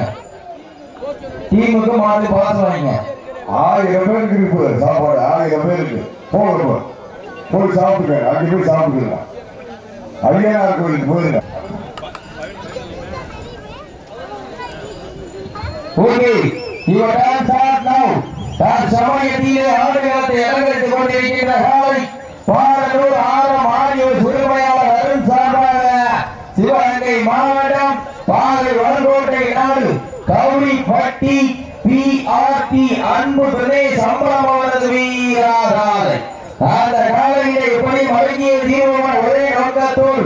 வாங்க. டீமுக்கு மாடு பாஸ் வாங்க ஆயிரம் பேருக்கு இருக்கு சாப்பாடு ஆயிரம் பேருக்கு. போங்க போய் சாப்பிடுங்க. அங்கே போய் சாப்பிடுங்க. ஐயனார் கோயிலுக்கு போயிருங்க. ஓகே. யுவர் டான்ஸ் ஸ்டார்ட் நவ தான் சமயத்திலே ஆடுகளத்தை அலங்கரித்துக் கொண்டிருக்கின்ற காலை பாடலூர் ஆரம் ஆடியோர் சுருமையாளர் அருண் சார்பாக சிவகங்கை மாவட்டம் பாலை வடகோட்டை நாடு கௌரிப்பட்டி பிஆர்டி அன்பு பிரதேஷ் அம்பலம் அவரது வீராகாலை அந்த காலையிலே எப்படி மறுகிய தீபமான ஒரே நோக்கத்தோடு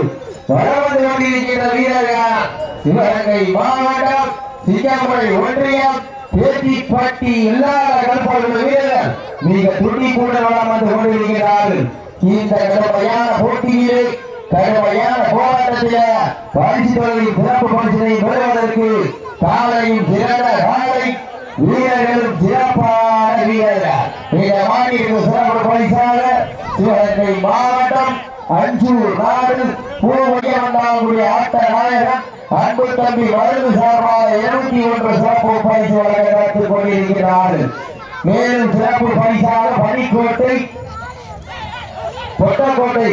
வளர்ந்து கொண்டிருக்கிற வீரர்கள் சிவகங்கை மாவட்டம் சிங்கமலை ஒன்றியம் பேட்டிப்பட்டி இல்லாத கல்பாடு வீரர்கள் மிக துணி கூட வளம் வந்து கொண்டிருக்கிறார்கள். இந்த கடுமையான போட்டியிலே கடுமையான போராட்டத்திலே பரிசு தொழிலின் சிறப்பு பரிசினை பெறுவதற்கு காலையும் சிறந்த வீரர்கள் சிறப்பான வீரர்கள் இந்த மாநில சிறப்பு பரிசாக சிவகங்கை மாவட்டம் அஞ்சூர் நாடு பூவையவண்டாவுடைய ஆட்ட நாயகன் அன்பு தம்பி மருந்து சார்பாக இருபத்தி ஒன்று சிறப்பு பரிசு வழங்க காத்துக் கொண்டிருக்கிறார்கள். மேலும் சிறப்பு பரிசாக பனிக்கோட்டை கொட்டக்கோட்டை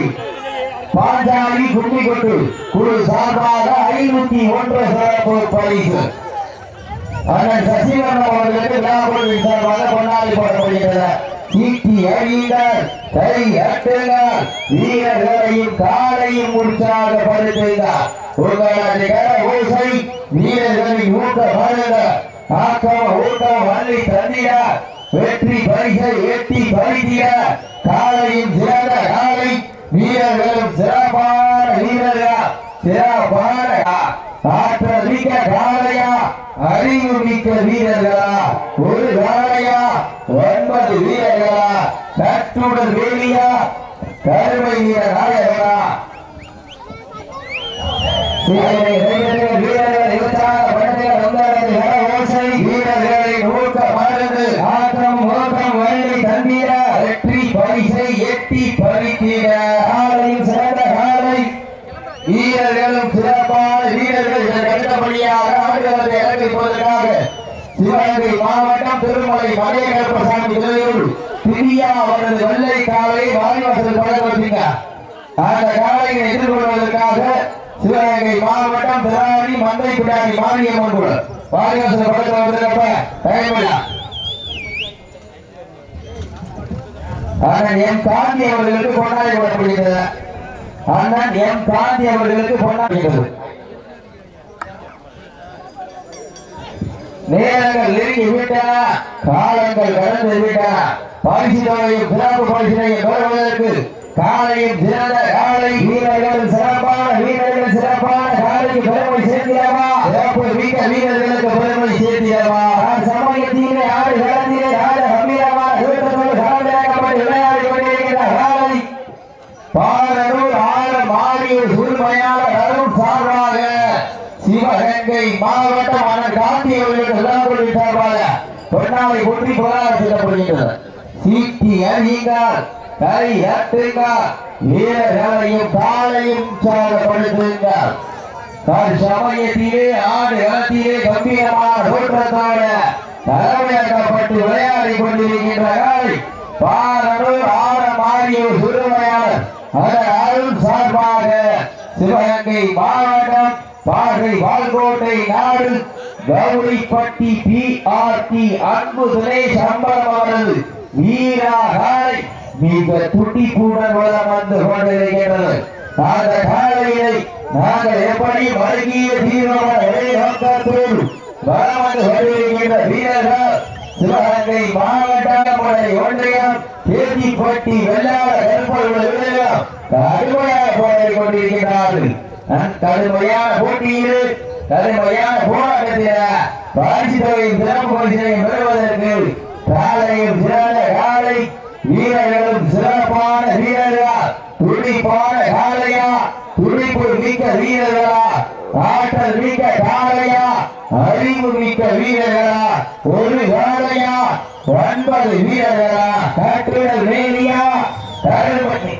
பாஞ்சாலி குட்டிக்கொட்டு குழு சார்பாக ஐநூத்தி ஒன்று சிறப்பு பரிசு. அண்ணன் சசிகரன் அவர்களுக்கு விழாக்குழு சார்பாக கொண்டாடி போடப்படுகிறது சீட்டி அழியுங்கள் கை அட்டுங்கள் வீரர்களையும் காலையும் உற்சாகப்படுத்துகிறார் உங்களது கர ஓசை வீரர்களின் ஊக்க வருக ஆக்கம ஊக்கம் வள்ளி தந்திட வெற்றி பரிசை எட்டி பரிதிட காலையும் சிறந்த காலை வீரர்களும் சிறப்பான வீரர்கள் சிறப்பான அறிவு மிக்க வீரர்களா? ஒரு காளையா ஒன்பது வீரர்களா? கட்டுடல் வேலியா? கருமை வீர நாயகனா சீரனை வீரர்கள் வீரர்கள் இவற்றாக படத்தில் வந்தவரது கர ஓசை வீரர்களின் ஊக்க மருந்து ஆற்றம் ஓட்டம் வள்ளி தந்திர வெற்றி பரிசை எட்டி பறித்திட காலையும் சிறந்த காலை வீரர்களும் சிறப்பான வீரர்கள் இதற்கு அடுத்தபடியாக ஆடுகளத்தை இறங்கி போவதற்காக சிவகங்கை மாவட்டம் திருமலை மலையகற்பசாமி தலைவர் பிரியா அவரது வெள்ளை காலை வாரிவாசல் பழக்க வச்சீங்க அந்த காலையை எதிர்கொள்வதற்காக சிவகங்கை மாவட்டம் பிராணி மந்தை குடாணி மாரியம்மன் கூட வாரிவாசல் பழக்க வந்திருக்கப்ப டைமில்லா அண்ணன் என் காந்தி அவர்களுக்கு பொன்னாடி வரப்படுகிறது அண்ணன் என் காந்தி அவர்களுக்கு கொண்டாடுகிறது நேரங்கள் நெருங்கி விட்டன காலங்கள் கடந்து விட்டன பரிசு சிறப்பு பரிசினையும் பெறுவதற்கு காலையும் சிறந்த காலை வீரர்கள் சிறப்பான வீரர்கள் சிறப்பான காலைக்கு பெருமை சேர்த்தியவா சிறப்பு மிக்க வீரர்களுக்கு பெருமை சேர்த்தியவா சமயத்திலே ஆடு களத்திலே ஆடு கம்பீரமான வீரர்களோடு களமிறக்கப்பட்டு விளையாடி கொண்டிருக்கிற காலை. பாரலூர் ஆறு ஆடியூர் சுருமையான அருள் சார்பாக இலங்கை மாவட்டமான காந்தி அவர்களுக்கு விழாக்குழு சார்பாக பொன்னாவை ஒற்றி போராட செல்லப்படுகின்றது சீட்டி அறியுங்கள் கை அட்டுங்கள் வீரர்களையும் காலையும் உற்சாகப்படுத்துங்கள் சமயத்திலே ஆடு களத்திலே கம்பீரமான தோற்றத்தோட தலைமையாக்கப்பட்டு விளையாடி கொண்டிருக்கின்ற காலை பாரலூர் ஆழம் ஆடியூர் சுருமையாளர் அதன் அருள் சார்பாக சிவகங்கை மாவட்ட பாகை வால்கோட்டை நாடு கௌரிப்பட்டி பி ஆர் டி அன்பு தினேஷ் அம்பலம் அவரது வீராகாலை மிக துடிப்புடன் வளம் வந்து கொண்டிருக்கிறது அந்த காலையை நாங்கள் எப்படி வழங்கிய தீவிரமான ஒரே வளம் வந்து கொண்டிருக்கின்ற வீரர்கள் சிவகங்கை மாவட்டம் ஒன்றியம் தேதிப்பட்டி வெள்ளாள கருப்பொருள் அருமையாக போராடி கொண்டிருக்கிறார்கள் கடுமையான போட்டியில் கடுமையான போராட்டத்தில பரிசு தொகையின் சிறப்பு பரிசினை பெறுவதற்கு காலையும் சிறந்த காலை வீரர்களும் சிறப்பான வீரர்களா? துடிப்பான காலையா துடிப்பு மிக்க வீரர்களா? ஆற்றல் மிக்க காலையா அறிவு மிக்க வீரர்களா? ஒரு காலையா ஒன்பது வீரர்களா? கட்டுடல் வேலியா கருமணி.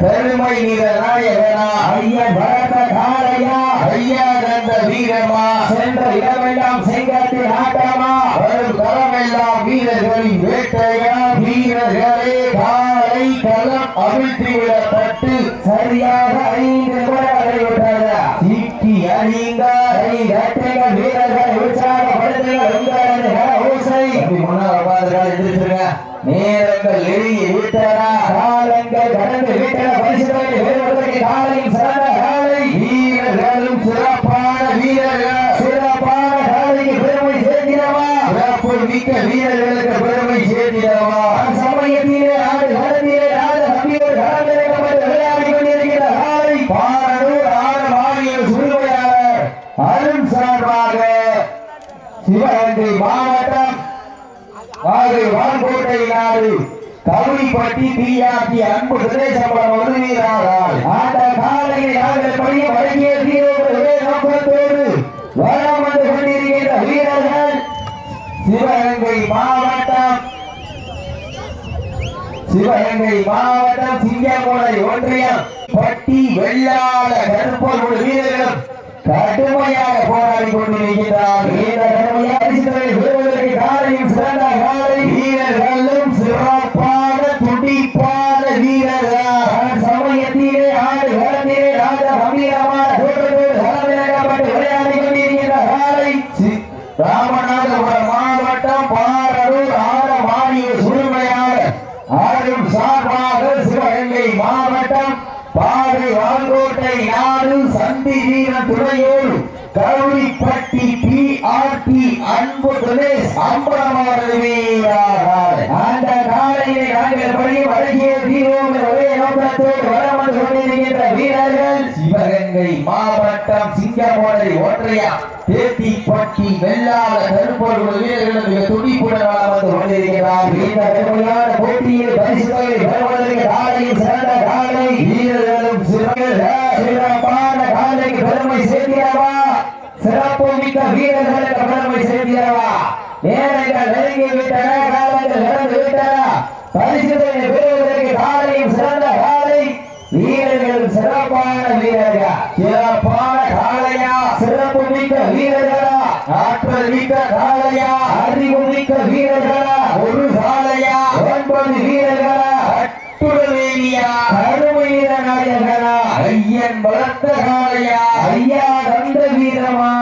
கருமை நிற நாயகனா. ஐயன் வளர்த்த காளையா. ஐயா தந்த வீரமா. சென்ற இடமெல்லாம் செங்கத்தின் ஆட்டமா. வரும் களமெல்லாம் வீரர்களின் வேட்டையா. வீரர்களே காலை களம் அவிழ்த்து விடப்பட்டு சரியாக ஐந்து முறை விட்டதா சிக்கி அணிந்தார். கை கட்டுங்கள் வீரர்கள் உற்சாகப்படுத்துங்கள் உங்களது ஓசை. அப்படி முன்னால் உட்கார்ந்துருக்காள் எந்திரிச்சிருங்க நெருங்கி விட்டனா காலங்கள் கடந்து விட்டன பரிசுகளை பெறுவதற்கு காலையும் சிறந்த காலை. வீரர்களும் சிறப்பான வீரர்கள். சிறப்பான காலைக்கு பெருமை சேர்க்கிறவா சிறப்பு மிக்க வீரர்களுக்கு பெருமை சேர்த்திடவா சமயத்திலே ஆடு களத்திலே ஆடு நம்பியோர் களமிறக்கப்பட்டு விளையாடி கொண்டிருக்கிற காலை. பாரூர் ஆறு மாநில அருண் சார்பாக சிவகங்கை மாவட்டம் வான்கோட்டை நாடு. கவுளிப்பட்டி தீயாக்கி அன்பு பிரதேசம்பரம் உதவியாளர் அந்த காலையை நாங்கள் பணிய வழங்கிய வீரோடு நோக்கத்தோடு வரம் வந்து கொண்டிருக்கின்ற வீரர்கள். சிவகங்கை மாவட்டம். சிவகங்கை மாவட்டம் சிங்கமோலை ஒன்றியம். பட்டி வெள்ளாள கருப்பொருள் வீரர்களும் கடுமையாக போராடி கொண்டிருக்கிறார் வீரர்கள் காலையும் சிறந்த காலை. வீரர்களும் சிறப்பான துடிப்பான வீரர்கள் சமயத்திலே ஆடு களத்திலே ராஜ கம்பீரமான தோற்றத்தோடு களமிறக்கப்பட்டு விளையாடி கொண்டிருக்கின்ற காலை சி- ராமநாதபுரம் மாவட்டம் பாரூர் ஆர மாநில சுடுமையாளர் ஆளும் சார்பாக சிவகங்கை மாவட்டம் பாதை வான்கோட்டை நாடு சந்தி வீரன் துணையோடு B R T Anbu Pradesh அம்பலமானது வீரர்கள் அந்த காலையை நாங்கள் பணி வழங்கிய தீரோம் ஒரே நோக்கத்தோடு வரம் வந்து கொண்டிருக்கின்ற வீரர்கள் சிவகங்கை மாவட்டம் சிங்கமோலை ஒன்றியா தேத்திப்பட்டி வெள்ளாள கருப்பொருள் வீரர்கள் மிக துடிப்புடன் வந்து கொண்டிருக்கிறார். இந்த கடுமையான போட்டியில் பரிசுகளை பெறுவதற்கு காலையில் சிறந்த காலை வீரர்களும் சிறப்பாக சிறப்பான காலைக்கு பெருமை சேர்க்கிறவா சிறப்பு மிக்க வீரர்களுக்கு பெருமை சேர்க்கிறவா நேரங்கள் நெருங்கி விட்டன காலங்கள் நடந்து விட்டன. பரிசுகளை பெறுவதற்கு காலையும் சிறந்த காலை வீரர்கள் சிறப்பான வீரர்கள்? சிறப்பான காலையா? சிறப்பு மிக்க வீரர்களா? ஆற்றல் மிக்க காலையா? அறிவு மிக்க வீரர்களா? ஒரு காலையா? ஒன்பது வீரர்களா? அட்டுடவேலியா கருமையில நாயகனா ஐயன் வளர்த்த காலையா? ஐயா தந்த வீரமா?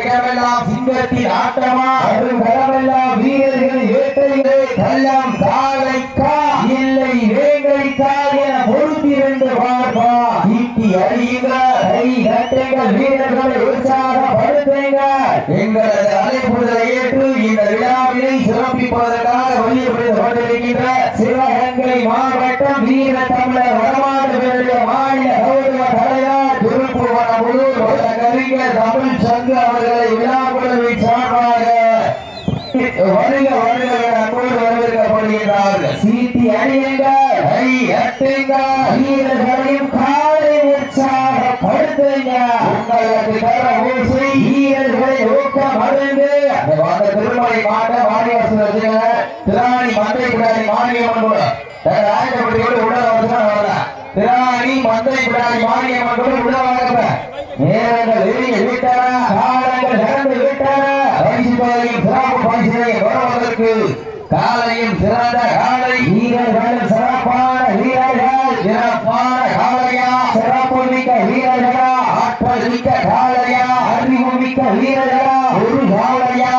இடமெல்லாம் சிங்கத்தின் ஆட்டமா? அருங்கரமெல்லாம் வீரர்கள் ஏற்றையிலே கள்ளம் தாழைக்கா இல்லை வேங்கைக்கா என பொறுத்திருந்து பார்ப்பா ஈட்டி அறியுங்க கை கட்டைகள் வீரர்களை உற்சாகப்படுத்துங்க. எங்களது அழைப்புதலை ஏற்று இந்த விழாவினை சிறப்பிப்பதற்காக வெளியிடப்பட்டு சிவகங்கை மாவட்டம் வீர தமிழர் வடமாடுகளுடைய மாநில கௌரவ தலைவர் திருப்புவனமுழூர் வழக்கறிஞர் தமிழ் சங்கு அவர்களை விழா குழுவை சார்பாக வருக வருக என அன்போடு வரவேற்கப்படுகிறார்கள் சீட்டி அணியுங்கள் கை அட்டுங்கள் வீரர்களையும் காலை உற்சாகப்படுத்துங்க உங்களுக்கு தர ஊசி வீரர்களை ஊக்கம் அடைந்து அந்த திருமலை மாட்ட வச்சுங்க திராணி மந்தை பிடாரி மானியம்மன் கூட ஆயிரப்படி கூட உள்ள வரல திராணி மந்தை பிடாரி கூட உள்ள வாங்க நேரங்கள் நெருங்கி விட்டன காலங்கள் நடந்து விட்டன பரிசு பதவியும் சிறப்பு வருவதற்கு காலையும் சிறந்த காலை வீரர்கள் சிறப்பான வீரர்கள் சிறப்பான காலையா சிறப்பு மிக்க வீரர்களா ஆற்றல் மிக்க காலையா அறிவு மிக்க வீரர்களா ஒரு காலையா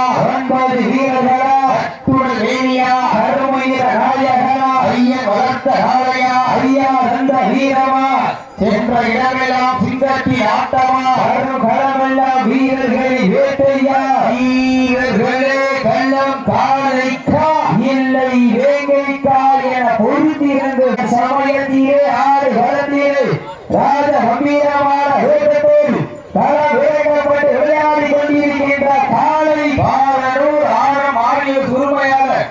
ஒன்பது வீரர்களா அத்துடன் வேணியா கருமையில நாயகனா ஐயன் வளர்த்த காலையா ஐயா தந்த வீரமா சென்ற இடமெல்லாம் சிங்கத்தின் ஆட்டமா அருண் களமெல்லாம் வீரர்களை வேட்டையா வீரர்களே கள்ளம் காலைக்கா இல்லை வேங்கைக்கா என சமயத்திலே ஆறு களத்திலே ராஜ கம்பீரமான வேகத்தோடு தல வேகப்பட்டு விளையாடி கொண்டிருக்கின்ற காலை பாலனூர் ஆழம் ஆகிய சுருமையாளர்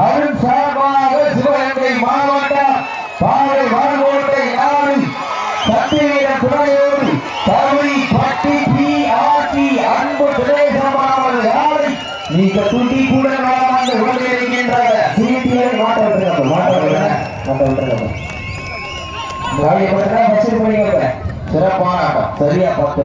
அருண் சார்பாக சிவகங்கை மாவட்டம் பாலை வாழ்வோட்டை நாடு சத்திவீர துணையோடு கவி பட்டி பி ஆட்சி அன்பு பிரதேசமானது யாரை? நீங்க துண்டி கூட வந்து கொண்டிருக்கின்ற சீட்டியை மாட்ட விட்டுருங்க மாட்ட விட்டுருங்க மாட்ட விட்டுருங்க. காலையை மட்டும் பண்ணிக்கோங்க சிறப்பான ஆட்டம் சரியா பார்த்து